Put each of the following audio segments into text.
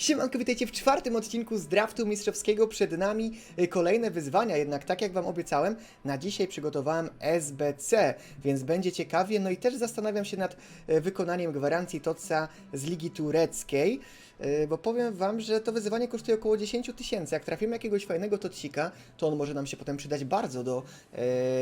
Siemanko, witajcie w czwartym odcinku z draftu mistrzowskiego. Przed nami y, kolejne wyzwania, jednak tak jak Wam obiecałem, na dzisiaj przygotowałem SBC, więc będzie ciekawie. No i też zastanawiam się nad y, wykonaniem gwarancji TOTSA z Ligi Tureckiej, y, bo powiem Wam, że to wyzwanie kosztuje około 10 tysięcy. Jak trafimy jakiegoś fajnego TOTSika, to on może nam się potem przydać bardzo do,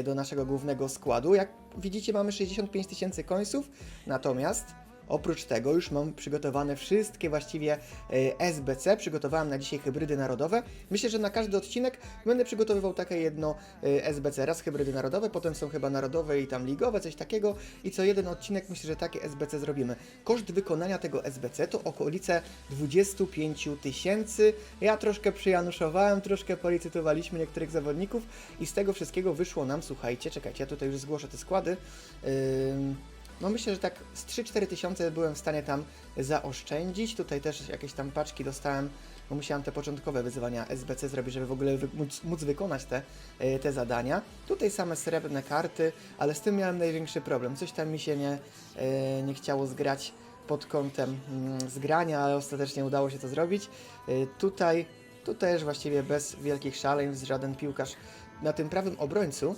do naszego głównego składu. Jak widzicie, mamy 65 tysięcy końców, natomiast... Oprócz tego już mam przygotowane wszystkie właściwie e, SBC. Przygotowałem na dzisiaj hybrydy narodowe. Myślę, że na każdy odcinek będę przygotowywał takie jedno e, SBC. Raz hybrydy narodowe, potem są chyba narodowe i tam ligowe, coś takiego. I co jeden odcinek myślę, że takie SBC zrobimy. Koszt wykonania tego SBC to okolice 25 tysięcy. Ja troszkę przyjanuszowałem, troszkę policytowaliśmy niektórych zawodników i z tego wszystkiego wyszło nam, słuchajcie, czekajcie, ja tutaj już zgłoszę te składy. Ym, no myślę, że tak z 3-4 tysiące byłem w stanie tam zaoszczędzić. Tutaj też jakieś tam paczki dostałem, bo musiałem te początkowe wyzwania SBC zrobić, żeby w ogóle wy móc, móc wykonać te, e, te zadania. Tutaj same srebrne karty, ale z tym miałem największy problem. Coś tam mi się nie, e, nie chciało zgrać pod kątem mm, zgrania, ale ostatecznie udało się to zrobić. E, Tutaj, tutaj też właściwie bez wielkich szaleństw, żaden piłkarz na tym prawym obrońcu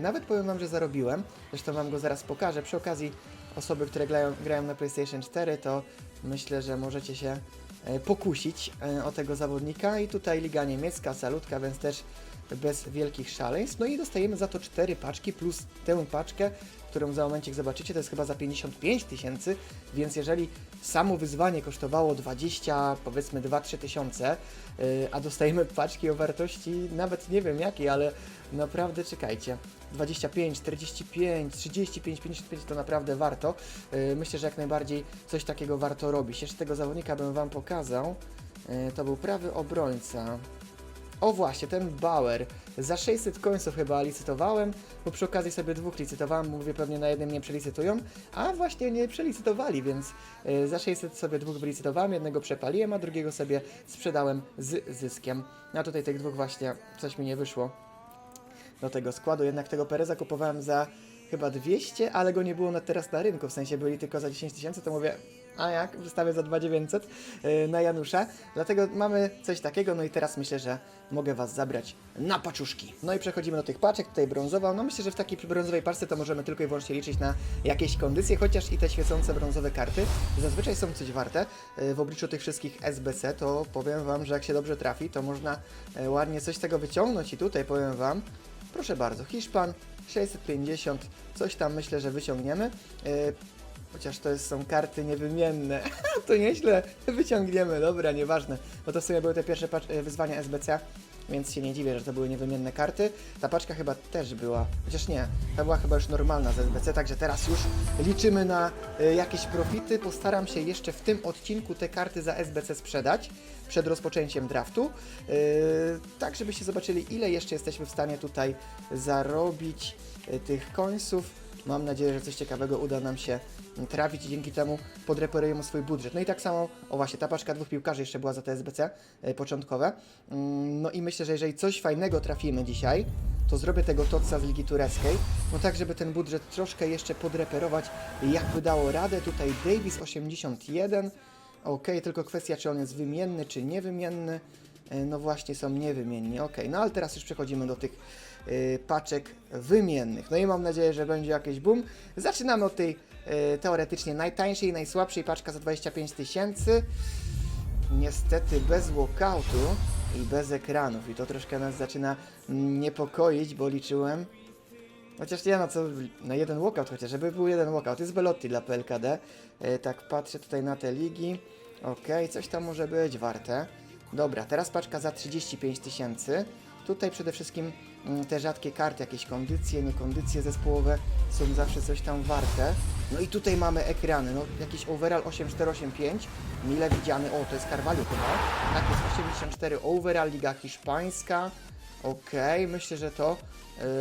Nawet powiem Wam, że zarobiłem. Zresztą Wam go zaraz pokażę. Przy okazji osoby, które grają, grają na PlayStation 4, to myślę, że możecie się e, pokusić e, o tego zawodnika. I tutaj Liga Niemiecka, salutka, więc też bez wielkich szaleństw. No i dostajemy za to 4 paczki plus tę paczkę, którą za momencik zobaczycie, to jest chyba za 55 tysięcy, więc jeżeli samo wyzwanie kosztowało 20, powiedzmy 2-3 tysiące, yy, a dostajemy paczki o wartości nawet nie wiem jakiej, ale naprawdę czekajcie. 25, 45, 35, 55 to naprawdę warto. Yy, Myślę, że jak najbardziej coś takiego warto robić. Jeszcze tego zawodnika bym Wam pokazał. Yy, To był prawy obrońca. O właśnie, ten Bauer. Za 600 końców chyba licytowałem, bo przy okazji sobie dwóch licytowałem, mówię pewnie na jednym nie przelicytują, a właśnie nie przelicytowali, więc y, za 600 sobie dwóch wylicytowałem, jednego przepaliłem, a drugiego sobie sprzedałem z zyskiem. A tutaj tych dwóch właśnie coś mi nie wyszło do tego składu, jednak tego Pereza kupowałem za chyba 200, ale go nie było na teraz na rynku, w sensie byli tylko za 10 tysięcy, to mówię, a jak, wystawię za 2900 yy, na Janusza, dlatego mamy coś takiego, no i teraz myślę, że mogę Was zabrać na paczuszki. No i przechodzimy do tych paczek, tutaj brązowa, no myślę, że w takiej brązowej parce to możemy tylko i wyłącznie liczyć na jakieś kondycje, chociaż i te świecące brązowe karty zazwyczaj są coś warte. Yy, W obliczu tych wszystkich SBC to powiem Wam, że jak się dobrze trafi, to można yy, ładnie coś z tego wyciągnąć i tutaj powiem Wam, Proszę bardzo, Hiszpan 650, coś tam myślę, że wyciągniemy. Chociaż to są karty niewymienne. to nieźle wyciągniemy, dobra, nieważne. Bo to w sumie były te pierwsze yy, wyzwania SBC, więc się nie dziwię, że to były niewymienne karty. Ta paczka chyba też była, chociaż nie, ta była chyba już normalna z SBC, także teraz już liczymy na yy, jakieś profity. Postaram się jeszcze w tym odcinku te karty za SBC sprzedać przed rozpoczęciem draftu, yy, tak żebyście zobaczyli, ile jeszcze jesteśmy w stanie tutaj zarobić yy, tych końców. Mam nadzieję, że coś ciekawego uda nam się trafić i dzięki temu podreperujemy swój budżet. No i tak samo, o właśnie, ta paczka dwóch piłkarzy jeszcze była za te SBC yy, początkowe. Mm, No i myślę, że jeżeli coś fajnego trafimy dzisiaj, to zrobię tego Totsa z Ligi Tureckiej, no tak, żeby ten budżet troszkę jeszcze podreperować, jakby dało radę. Tutaj Davis 81, Ok, tylko kwestia, czy on jest wymienny, czy niewymienny. E, No właśnie, są niewymienni. Ok, no ale teraz już przechodzimy do tych paczek wymiennych. No i mam nadzieję, że będzie jakiś boom. Zaczynamy od tej y, teoretycznie najtańszej, najsłabszej paczka za 25 tysięcy. Niestety bez walkoutu i bez ekranów. I to troszkę nas zaczyna niepokoić, bo liczyłem, Chociaż ja na co, na jeden walkout chociaż, żeby był jeden walkout. Jest Belotti dla PLKD. E, tak patrzę tutaj na te ligi. Okej, coś tam może być warte. Dobra, teraz paczka za 35 tysięcy. Tutaj przede wszystkim te rzadkie karty, jakieś kondycje, niekondycje zespołowe są zawsze coś tam warte. No i tutaj mamy ekrany, no jakiś overall 8485, mile widziany, o to jest Carvalho chyba. Tak, jest 84 overall, Liga Hiszpańska. Okej, myślę, że to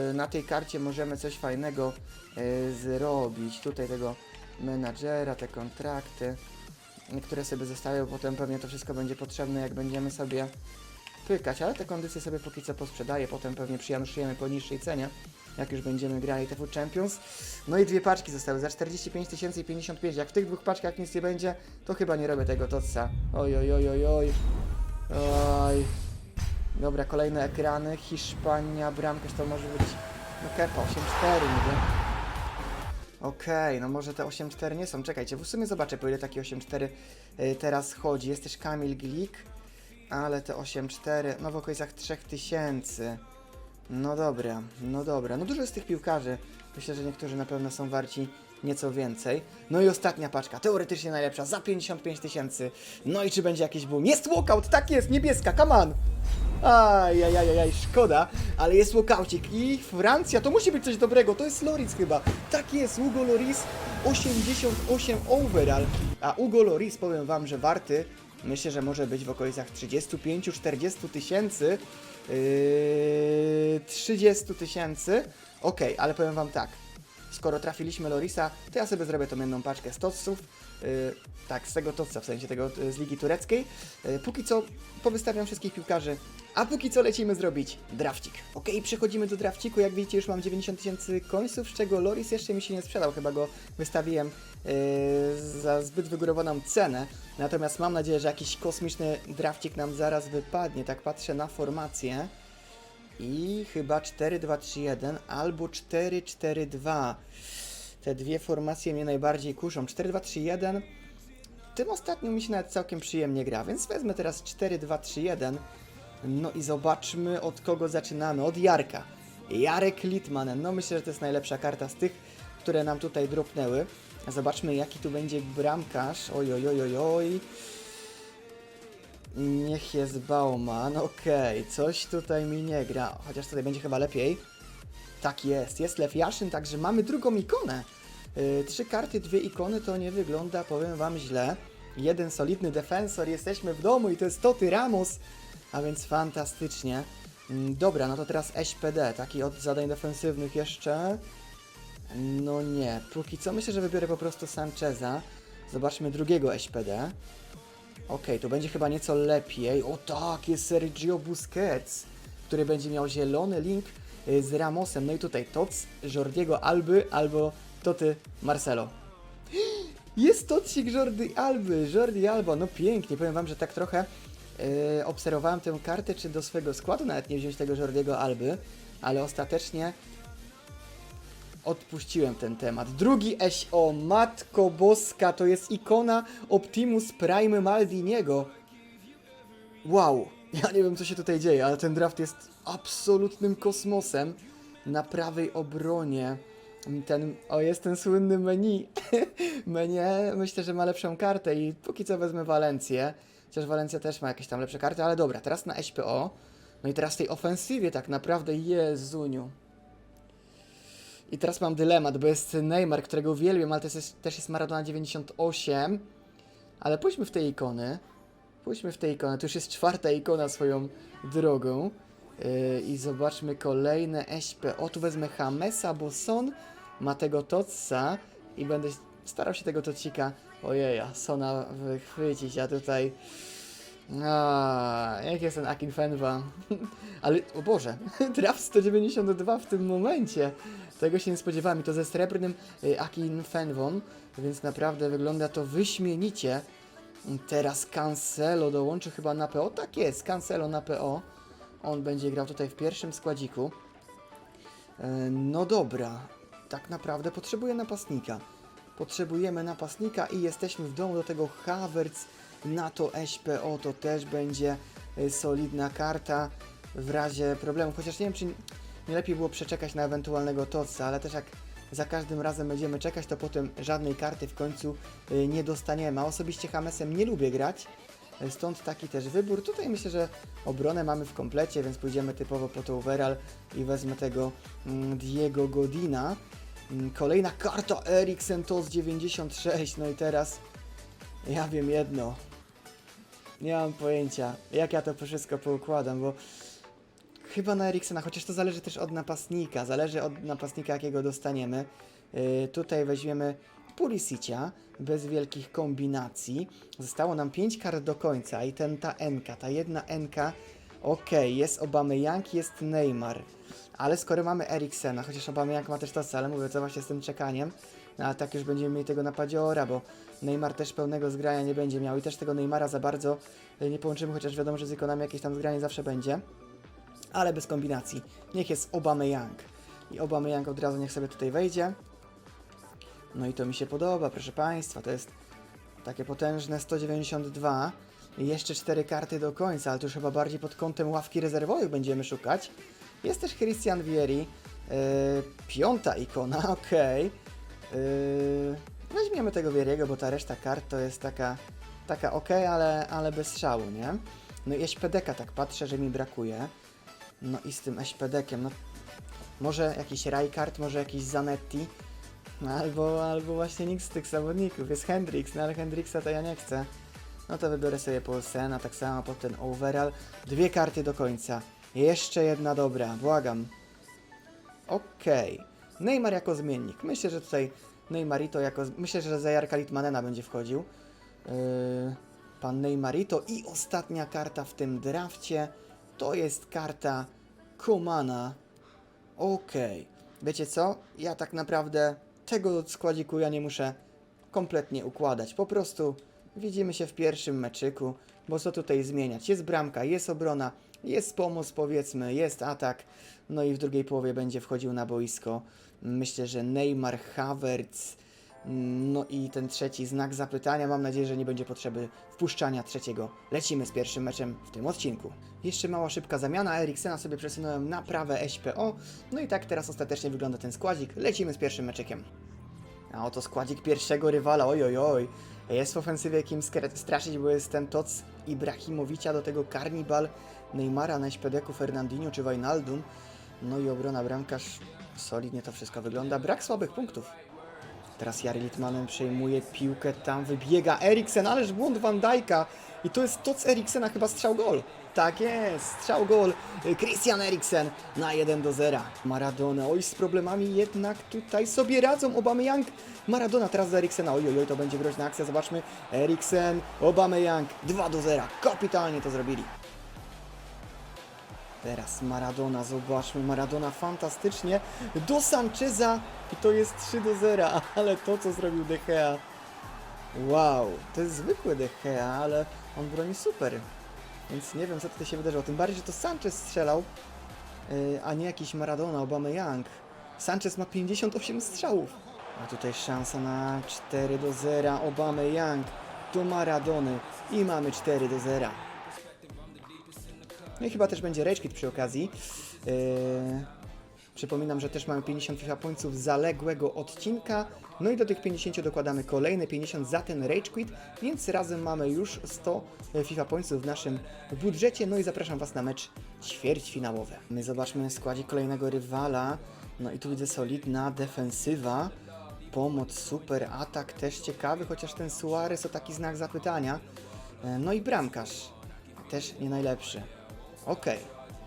y, na tej karcie możemy coś fajnego y, zrobić. Tutaj tego menadżera, te kontrakty, które sobie zostawią, potem pewnie to wszystko będzie potrzebne, jak będziemy sobie pykać, ale te kondycje sobie póki co posprzedaję, potem pewnie przyjanuszyjemy po niższej cenie, jak już będziemy grali TF Champions. No i dwie paczki zostały za 45 tysięcy i 55. Jak w tych dwóch paczkach nic nie będzie, to chyba nie robię tego toca. Oj, oj, oj, oj, oj. Oj. Dobra, kolejne ekrany. Hiszpania, bramkarz to może być... No kepa, 8-4 niby. Okej, no może te 8-4 nie są. Czekajcie, w sumie zobaczę, po ile taki 8-4 y, teraz chodzi. Jest też Kamil Glik, ale te 8-4, no w okolicach 3000. No dobra, no dobra. No dużo jest tych piłkarzy. Myślę, że niektórzy na pewno są warci nieco więcej. No i ostatnia paczka, teoretycznie najlepsza, za 55 tysięcy. No i czy będzie jakiś boom? Jest walkout, tak jest, niebieska, come on! Ajajajajaj, szkoda, ale jest walkoucik i Francja, to musi być coś dobrego, to jest Loris chyba. Tak jest, Hugo Loris, 88 overall, a Hugo Loris, powiem wam, że warty, myślę, że może być w okolicach 35-40 tysięcy, yy, 30 tysięcy, okej, ale powiem wam tak, skoro trafiliśmy Lorisa, to ja sobie zrobię tą jedną paczkę z totsów. Yy, tak, z tego totsa, w sensie tego y, z Ligi Tureckiej. Yy, póki co powystawiam wszystkich piłkarzy, a póki co lecimy zrobić drafcik. Ok, przechodzimy do drafciku. Jak widzicie, już mam 90 tysięcy końców, z czego Loris jeszcze mi się nie sprzedał. Chyba go wystawiłem yy, za zbyt wygórowaną cenę. Natomiast mam nadzieję, że jakiś kosmiczny drafcik nam zaraz wypadnie. Tak patrzę na formację. I chyba 4-2-3-1 albo 4-4-2. Te dwie formacje mnie najbardziej kuszą. 4-2-3-1. Tym ostatnim mi się nawet całkiem przyjemnie gra, więc wezmę teraz 4-2-3-1. No i zobaczmy od kogo zaczynamy. Od Jarka. Jarek Litmanen. No myślę, że to jest najlepsza karta z tych, które nam tutaj dropnęły. Zobaczmy jaki tu będzie bramkarz. Oj, oj, oj, oj, oj. Niech jest Bauman, okej, coś tutaj mi nie gra, chociaż tutaj będzie chyba lepiej. Tak jest, jest Lew Jaszyn, także mamy drugą ikonę. Yy, trzy karty, dwie ikony, to nie wygląda, powiem wam, źle. Jeden solidny defensor, jesteśmy w domu i to jest Toty Ramos, a więc fantastycznie. Mm, Dobra, no to teraz SPD, taki od zadań defensywnych jeszcze. No nie, póki co myślę, że wybiorę po prostu Sancheza. Zobaczmy drugiego SPD. Okej, to będzie chyba nieco lepiej. O tak, jest Sergio Busquets, który będzie miał zielony link y, z Ramosem. No i tutaj Tots, Jordiego Alby albo Toty Marcelo. Jest Tocik Jordi Alby, Jordi Alba, no pięknie. Powiem wam, że tak trochę y, obserwowałem tę kartę, czy do swojego składu nawet nie wziąć tego Jordiego Alby, ale ostatecznie odpuściłem ten temat. Drugi SO, Matko Boska, to jest ikona Optimus Prime Maldiniego. Wow, ja nie wiem co się tutaj dzieje, ale ten draft jest absolutnym kosmosem. Na prawej obronie ten, o jest ten słynny menu. menu myślę, że ma lepszą kartę i póki co wezmę Walencję. Chociaż Walencja też ma jakieś tam lepsze karty, ale dobra, teraz na SPO. No i teraz tej ofensywie tak naprawdę, Jezuniu. I teraz mam dylemat, bo jest Neymar, którego uwielbiam, ale też jest, też jest Maradona 98. Ale pójdźmy w te ikony. Pójdźmy w te ikony. To już jest czwarta ikona swoją drogą. Yy, I zobaczmy kolejne SP. O, tu wezmę Hamesa, bo Son ma tego Totsa i będę starał się tego Tocika, ojeja, Sona wychwycić, a tutaj... A, jak jest ten Akin Fenwa? Ale, o Boże, traf 192 w tym momencie. Tego się nie spodziewałem i to ze srebrnym y, Akin Fenwon, więc naprawdę wygląda to wyśmienicie. Teraz Cancelo dołączy chyba na PO. Tak jest, Cancelo na PO. On będzie grał tutaj w pierwszym składziku. E, No dobra, tak naprawdę potrzebuję napastnika. Potrzebujemy napastnika i jesteśmy w domu do tego Havertz na to SPO. To też będzie e, solidna karta w razie problemu. Chociaż nie wiem, czy nie lepiej było przeczekać na ewentualnego Totsa, ale też jak za każdym razem będziemy czekać, to potem żadnej karty w końcu y, nie dostaniemy. A osobiście Hamesem nie lubię grać, y, stąd taki też wybór. Tutaj myślę, że obronę mamy w komplecie, więc pójdziemy typowo po to overall i wezmę tego mm, Diego Godina. Mm, Kolejna karta Eriksen to z 96, no i teraz ja wiem jedno. Nie mam pojęcia, jak ja to wszystko poukładam, bo Chyba na Eriksena, chociaż to zależy też od napastnika, zależy od napastnika jakiego dostaniemy. Yy, tutaj weźmiemy Pulisicia, bez wielkich kombinacji. Zostało nam 5 kart do końca i ten, ta NK, ta jedna NK Okej, jest Aubameyang, jest Neymar. Ale skoro mamy Eriksena, chociaż Aubameyang ma też to ale mówię, co właśnie z tym czekaniem. No ale tak już będziemy mieli tego napadziora, bo Neymar też pełnego zgrania nie będzie miał i też tego Neymara za bardzo y, nie połączymy, chociaż wiadomo, że z ikonami jakieś tam zgranie zawsze będzie. Ale bez kombinacji. Niech jest Aubameyang. I Aubameyang od razu niech sobie tutaj wejdzie. No i to mi się podoba, proszę Państwa, to jest takie potężne 192. I jeszcze cztery karty do końca, ale to już chyba bardziej pod kątem ławki rezerwowych będziemy szukać. Jest też Christian Vieri, yy, piąta ikona, okej. Yy, weźmiemy tego Vieriego, bo ta reszta kart to jest taka, taka okej, ale, ale bez szału, nie? No i SPDK tak patrzę, że mi brakuje. No i z tym SPDkiem, no może jakiś Rijkaard, może jakiś Zanetti, no albo, albo właśnie nikt z tych zawodników. Jest Hendrix, no ale Hendrixa to ja nie chcę. No to wybiorę sobie Paulsena, tak samo pod ten overall. Dwie karty do końca. Jeszcze jedna dobra, błagam. Okej. Neymar jako zmiennik. Myślę, że tutaj Neymarito jako... Myślę, że za Jarka Litmanena będzie wchodził. Yy, pan Neymarito. I ostatnia karta w tym drafcie to jest karta Komana. Okej. Wiecie co? Ja tak naprawdę tego składziku ja nie muszę kompletnie układać. Po prostu widzimy się w pierwszym meczyku, bo co tutaj zmieniać? Jest bramka, jest obrona, jest pomoc powiedzmy, jest atak, no i w drugiej połowie będzie wchodził na boisko. Myślę, że Neymar, Havertz, no i ten trzeci znak zapytania. Mam nadzieję, że nie będzie potrzeby wpuszczania trzeciego. Lecimy z pierwszym meczem w tym odcinku. Jeszcze mała szybka zamiana. Eriksena sobie przesunąłem na prawe SPO. No i tak teraz ostatecznie wygląda ten składzik. Lecimy z pierwszym meczykiem. A oto składzik pierwszego rywala. Oj, oj, oj. Jest w ofensywie kim straszyć, bo jest ten Toc Ibrahimowicza, do tego Karnibal, Neymara na SPD-ku, Fernandinho czy Wijnaldum. No i obrona bramkarz. Solidnie to wszystko wygląda. Brak słabych punktów. Teraz Jari Litmanen przejmuje piłkę, tam wybiega Eriksen, ależ błąd Van Dijk'a. I to jest to z Eriksena, chyba strzał gol. Tak jest, strzał gol. Christian Eriksen na 1 do 0. Maradona, oj z problemami jednak tutaj sobie radzą. Aubameyang, Maradona teraz za Eriksena. Oj, oj, oj, to będzie groźna akcja, zobaczmy. Eriksen, Aubameyang, 2 do 0. Kapitalnie to zrobili. Teraz Maradona, zobaczmy, Maradona fantastycznie do Sancheza i to jest 3 do 0, ale to co zrobił De Gea, wow, to jest zwykły De Gea, ale on broni super, więc nie wiem co tutaj się wydarzyło, tym bardziej, że to Sanchez strzelał, yy, a nie jakiś Maradona, Aubameyang. Sanchez ma 58 strzałów, a tutaj szansa na 4 do 0, Aubameyang do Maradony i mamy 4 do 0. No i chyba też będzie Rage przy okazji. Yy, przypominam, że też mamy 50 FIFA pońców zaległego odcinka. No i do tych 50 dokładamy kolejne 50 za ten Rage Quit, więc razem mamy już 100 FIFA pońców w naszym budżecie. No i zapraszam Was na mecz ćwierćfinałowy. My zobaczmy składzik kolejnego rywala. No i tu widzę solidna defensywa. Pomoc, super, atak też ciekawy, chociaż ten Suarez to taki znak zapytania. E, No i bramkarz też nie najlepszy. Okej,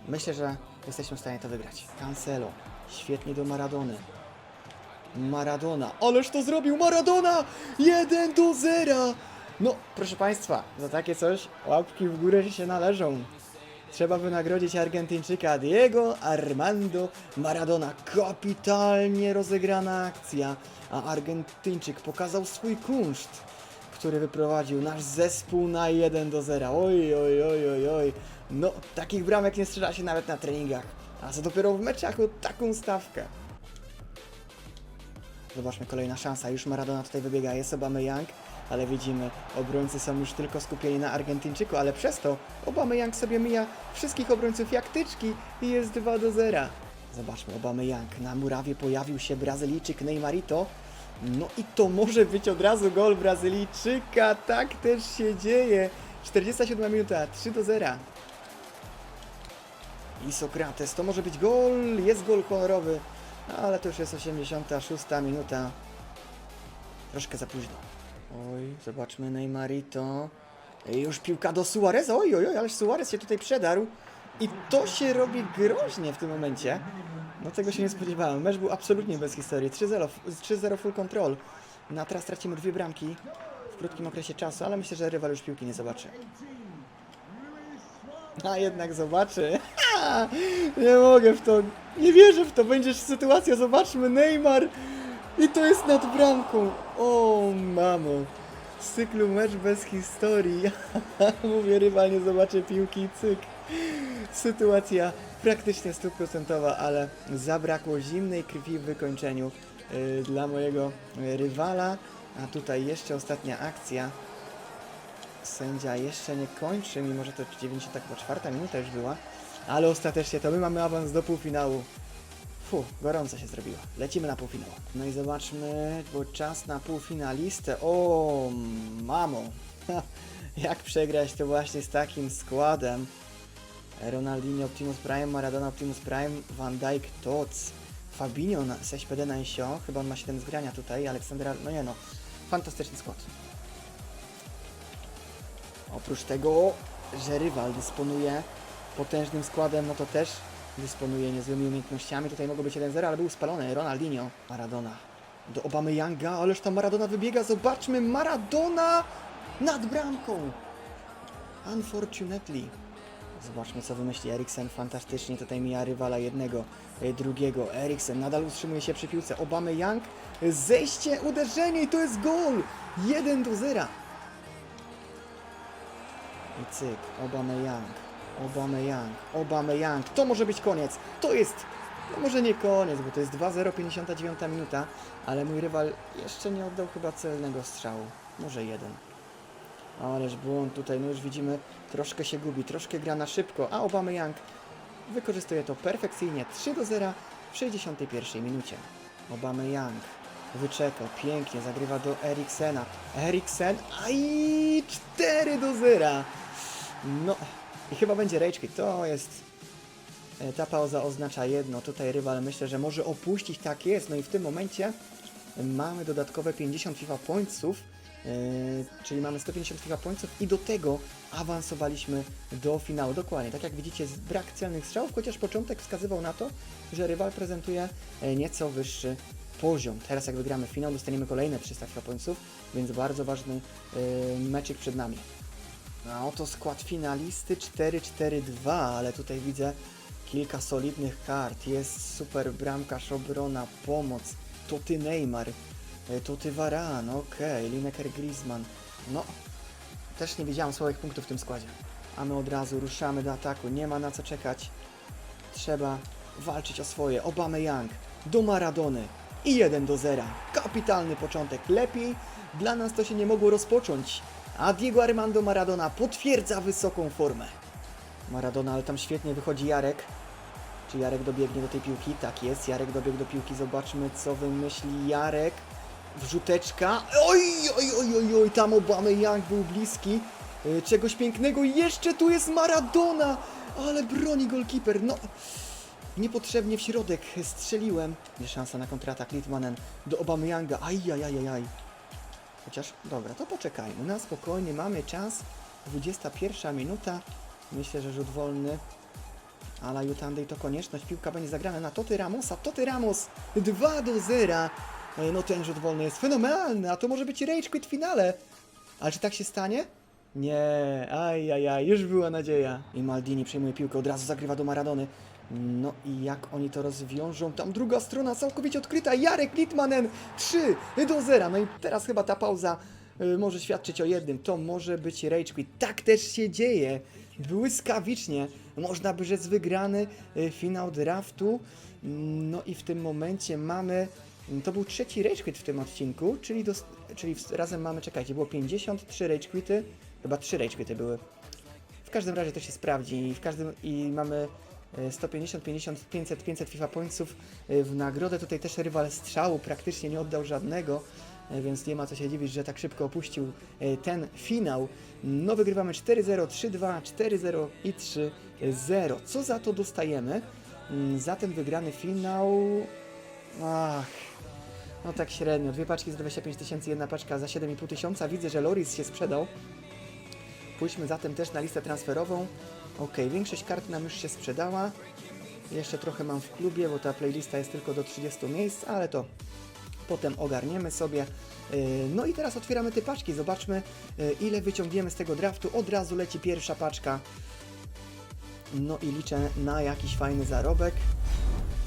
myślę, że jesteśmy w stanie to wygrać. Cancelo, świetnie do Maradony. Maradona, ależ to zrobił Maradona! 1 do 0! No, proszę Państwa, za takie coś łapki w górę się należą. Trzeba wynagrodzić Argentyńczyka Diego Armando Maradona. Kapitalnie rozegrana akcja, a Argentyńczyk pokazał swój kunszt, który wyprowadził nasz zespół na 1 do 0. Oj, oj, oj, oj, oj. No, takich bramek nie strzela się nawet na treningach, a co dopiero w meczach o taką stawkę. Zobaczmy, kolejna szansa. Już Maradona tutaj wybiega. Jest Aubameyang, ale widzimy, obrońcy są już tylko skupieni na Argentyńczyku, ale przez to Aubameyang sobie mija wszystkich obrońców jak tyczki i jest 2 do 0. Zobaczmy, Aubameyang. Na murawie pojawił się Brazylijczyk Neymarito. No i to może być od razu gol Brazylijczyka. Tak też się dzieje. 47 minuta, 3 do 0. I Sokrates, to może być gol, jest gol honorowy, ale to już jest 86 minuta. Troszkę za późno. Oj, zobaczmy Neymarito. Już piłka do Suareza, oj, oj, oj, ależ Suarez się tutaj przedarł. I to się robi groźnie w tym momencie. No tego się nie spodziewałem. Mecz był absolutnie bez historii. 3-0, 3-0 full control. No a teraz tracimy dwie bramki w krótkim okresie czasu, ale myślę, że rywal już piłki nie zobaczy. A jednak zobaczy. Ha! Nie mogę w to. Nie wierzę w to. Będzie sytuacja. Zobaczmy. Neymar. I to jest nad bramką. O, mamo. Cyklu mecz bez historii. Mówię, rywal nie zobaczy piłki cyk. Sytuacja praktycznie stuprocentowa, ale zabrakło zimnej krwi w wykończeniu y, dla mojego rywala. A tutaj jeszcze ostatnia akcja. Sędzia jeszcze nie kończy, mimo że to 94 minuta już była. Ale ostatecznie to my mamy awans do półfinału. Fu, gorąco się zrobiło. Lecimy na półfinał. No i zobaczmy, bo czas na półfinalistę. O, mamo. Jak przegrać to właśnie z takim składem? Ronaldinho, Optimus Prime, Maradona, Optimus Prime, Van Dijk, Tots, Fabinho, na- SPD na Isio, chyba on ma 7 zgrania tutaj, Aleksandra, no nie no, fantastyczny skład. Oprócz tego, że rywal dysponuje potężnym składem, no to też dysponuje niezłymi umiejętnościami. Tutaj mogło być 1-0, ale był spalony. Ronaldinho, Maradona. Do Obamy Younga, ależ ta Maradona wybiega. Zobaczmy, Maradona nad bramką. Unfortunately. Zobaczmy, co wymyśli Eriksen. Fantastycznie tutaj mija rywala jednego, e, drugiego. Eriksen nadal utrzymuje się przy piłce. Obamy Young, zejście, uderzenie i to jest gol. 1 do 0. I cyk, Obameyang, Obameyang, Obameyang. To może być koniec. To jest, no może nie koniec, bo to jest 2-0, 59 minuta, ale mój rywal jeszcze nie oddał chyba celnego strzału. Może jeden. Ależ błąd tutaj, no już widzimy, troszkę się gubi, troszkę gra na szybko, a Obameyang wykorzystuje to perfekcyjnie. 3 do 0 w 61 minucie. Obameyang wyczekał, pięknie, zagrywa do Eriksena. Eriksen, aj 4 do 0. No i chyba będzie rage quit. To jest e, ta pauza oznacza jedno. Tutaj rywal myślę, że może opuścić. Tak jest. No i w tym momencie mamy dodatkowe 50 FIFA pointsów, e, czyli mamy 150 FIFA pointsów i do tego awansowaliśmy do finału. Dokładnie, tak jak widzicie, brak celnych strzałów, chociaż początek wskazywał na to, że rywal prezentuje e, nieco wyższy poziom. Teraz jak wygramy finał, dostaniemy kolejne 300 FIFA pointsów, więc bardzo ważny e, meczyk przed nami. A oto skład finalisty 4-4-2, ale tutaj widzę kilka solidnych kart. Jest super bramkarz, obrona, pomoc. To ty Neymar, e, to ty Varan, okej, Lineker Griezmann. No, też nie widziałem słabych punktów w tym składzie. A my od razu ruszamy do ataku, nie ma na co czekać. Trzeba walczyć o swoje. Obamy Young do Maradony i 1 do 0. Kapitalny początek. Lepiej dla nas to się nie mogło rozpocząć. A Diego Armando Maradona potwierdza wysoką formę. Maradona, ale tam świetnie wychodzi Jarek. Czy Jarek dobiegnie do tej piłki? Tak jest, Jarek dobiegł do piłki. Zobaczmy, co wymyśli Jarek. Wrzuteczka. Oj, oj, oj, oj, oj, tam Obamy Young był bliski. Y, Czegoś pięknego. Jeszcze tu jest Maradona! Ale broni golkiper. No, niepotrzebnie w środek strzeliłem. Nie szansa na kontratak Litmanen do Obameyanga. Ajajajajaj. Chociaż, dobra, to poczekajmy. Na spokojnie, mamy czas. 21 minuta. Myślę, że rzut wolny. Ale Jutandej to konieczność. Piłka będzie zagrana na Toty Ramosa. Toty Ramos 2 do 0. E, No ten rzut wolny jest fenomenalny, a to może być rage quit w finale. Ale czy tak się stanie? Nie, ajajaj, już była nadzieja. I Maldini przejmuje piłkę, od razu zagrywa do Maradony. No i jak oni to rozwiążą? Tam druga strona całkowicie odkryta. Jarek Litmanen 3 do 0. No i teraz chyba ta pauza y, może świadczyć o jednym. To może być rage quit. Tak też się dzieje. Błyskawicznie. Można by rzec wygrany y, finał draftu. No i w tym momencie mamy to był trzeci rage quit w tym odcinku, czyli, dos- czyli razem mamy, czekajcie, było 53 rage quity, chyba 3 rage były. W każdym razie to się sprawdzi i w każdym i mamy e, 150, 50, 500, 500 FIFA pointsów e, w nagrodę. Tutaj też rywal strzału praktycznie nie oddał żadnego, e, więc nie ma co się dziwić, że tak szybko opuścił e, ten finał. No wygrywamy 4-0, 3-2, 4-0 i 3-0. Co za to dostajemy? Mm, Za ten wygrany finał... Ach, no tak średnio. Dwie paczki za 25 tysięcy, jedna paczka za 7,5 tysiąca. Widzę, że Loris się sprzedał. Pójdźmy zatem też na listę transferową. Ok, większość kart nam już się sprzedała. Jeszcze trochę mam w klubie, bo ta playlista jest tylko do 30 miejsc, ale to potem ogarniemy sobie. Yy, No i teraz otwieramy te paczki. Zobaczmy, yy, ile wyciągniemy z tego draftu. Od razu leci pierwsza paczka. No i liczę na jakiś fajny zarobek.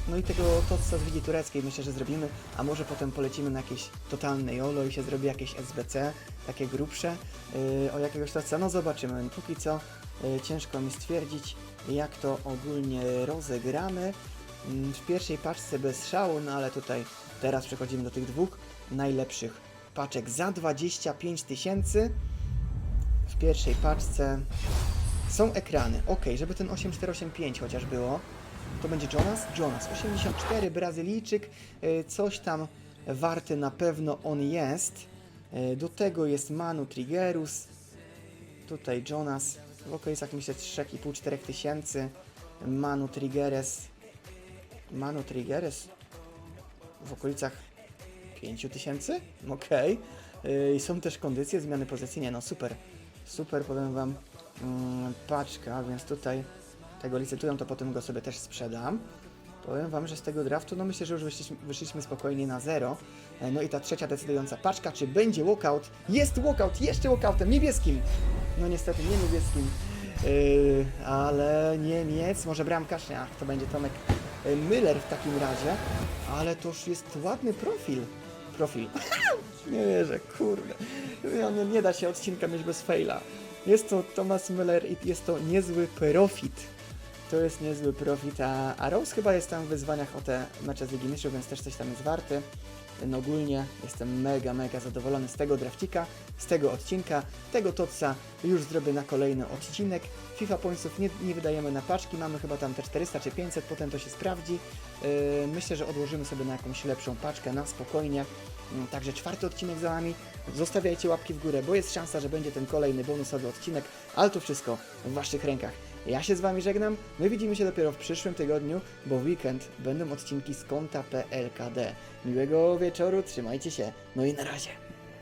No i tego Totsa z Wigi Tureckiej myślę, że zrobimy, a może potem polecimy na jakieś totalne YOLO i się zrobi jakieś SBC, takie grubsze, yy, o jakiegoś Totsa, no zobaczymy. Póki co yy, ciężko mi stwierdzić, jak to ogólnie rozegramy. Mm, W pierwszej paczce bez szału, no ale tutaj teraz przechodzimy do tych dwóch najlepszych paczek za 25 tysięcy. W pierwszej paczce są ekrany. Ok, żeby ten 8485 chociaż było. To będzie Jonas? Jonas. 84, Brazylijczyk. y, Coś tam warty na pewno on jest. Y, Do tego jest Manu Triggerus. Tutaj Jonas. W okolicach myślę 3,5-4 tysięcy. Manu Triggeres. Manu Triggeres. W okolicach 5 tysięcy? Okej. Y, I są też kondycje, zmiany pozycji. Nie no, super. Super, powiem Wam. Mm, paczka, więc tutaj tego licytują, to potem go sobie też sprzedam. Powiem Wam, że z tego draftu, no myślę, że już wyszliśmy, wyszliśmy spokojnie na zero. E, No i ta trzecia decydująca paczka, czy będzie walkout? Jest walkout, jeszcze walkoutem, niebieskim! No niestety nie niebieskim, yy, ale Niemiec, może bramkarz, ach, to będzie Tomek yy, Müller w takim razie, ale to już jest ładny profil. Profil. nie wierzę, kurde. No, nie, nie da się odcinka mieć bez faila. Jest to Thomas Müller i jest to niezły profit. To jest niezły profit, a, a Rose chyba jest tam w wyzwaniach o te mecze z Ligi więc też coś tam jest warty. No ogólnie jestem mega, mega zadowolony z tego draftika, z tego odcinka. Tego Totsa już zrobię na kolejny odcinek. FIFA Pointsów nie, nie wydajemy na paczki, mamy chyba tam te 400 czy 500, potem to się sprawdzi. Yy, myślę, że odłożymy sobie na jakąś lepszą paczkę, na spokojnie. Yy, Także czwarty odcinek za nami. Zostawiajcie łapki w górę, bo jest szansa, że będzie ten kolejny bonusowy odcinek, ale to wszystko w Waszych rękach. Ja się z Wami żegnam, my widzimy się dopiero w przyszłym tygodniu, bo w weekend będą odcinki z konta PLKD. Miłego wieczoru, trzymajcie się, no i na razie.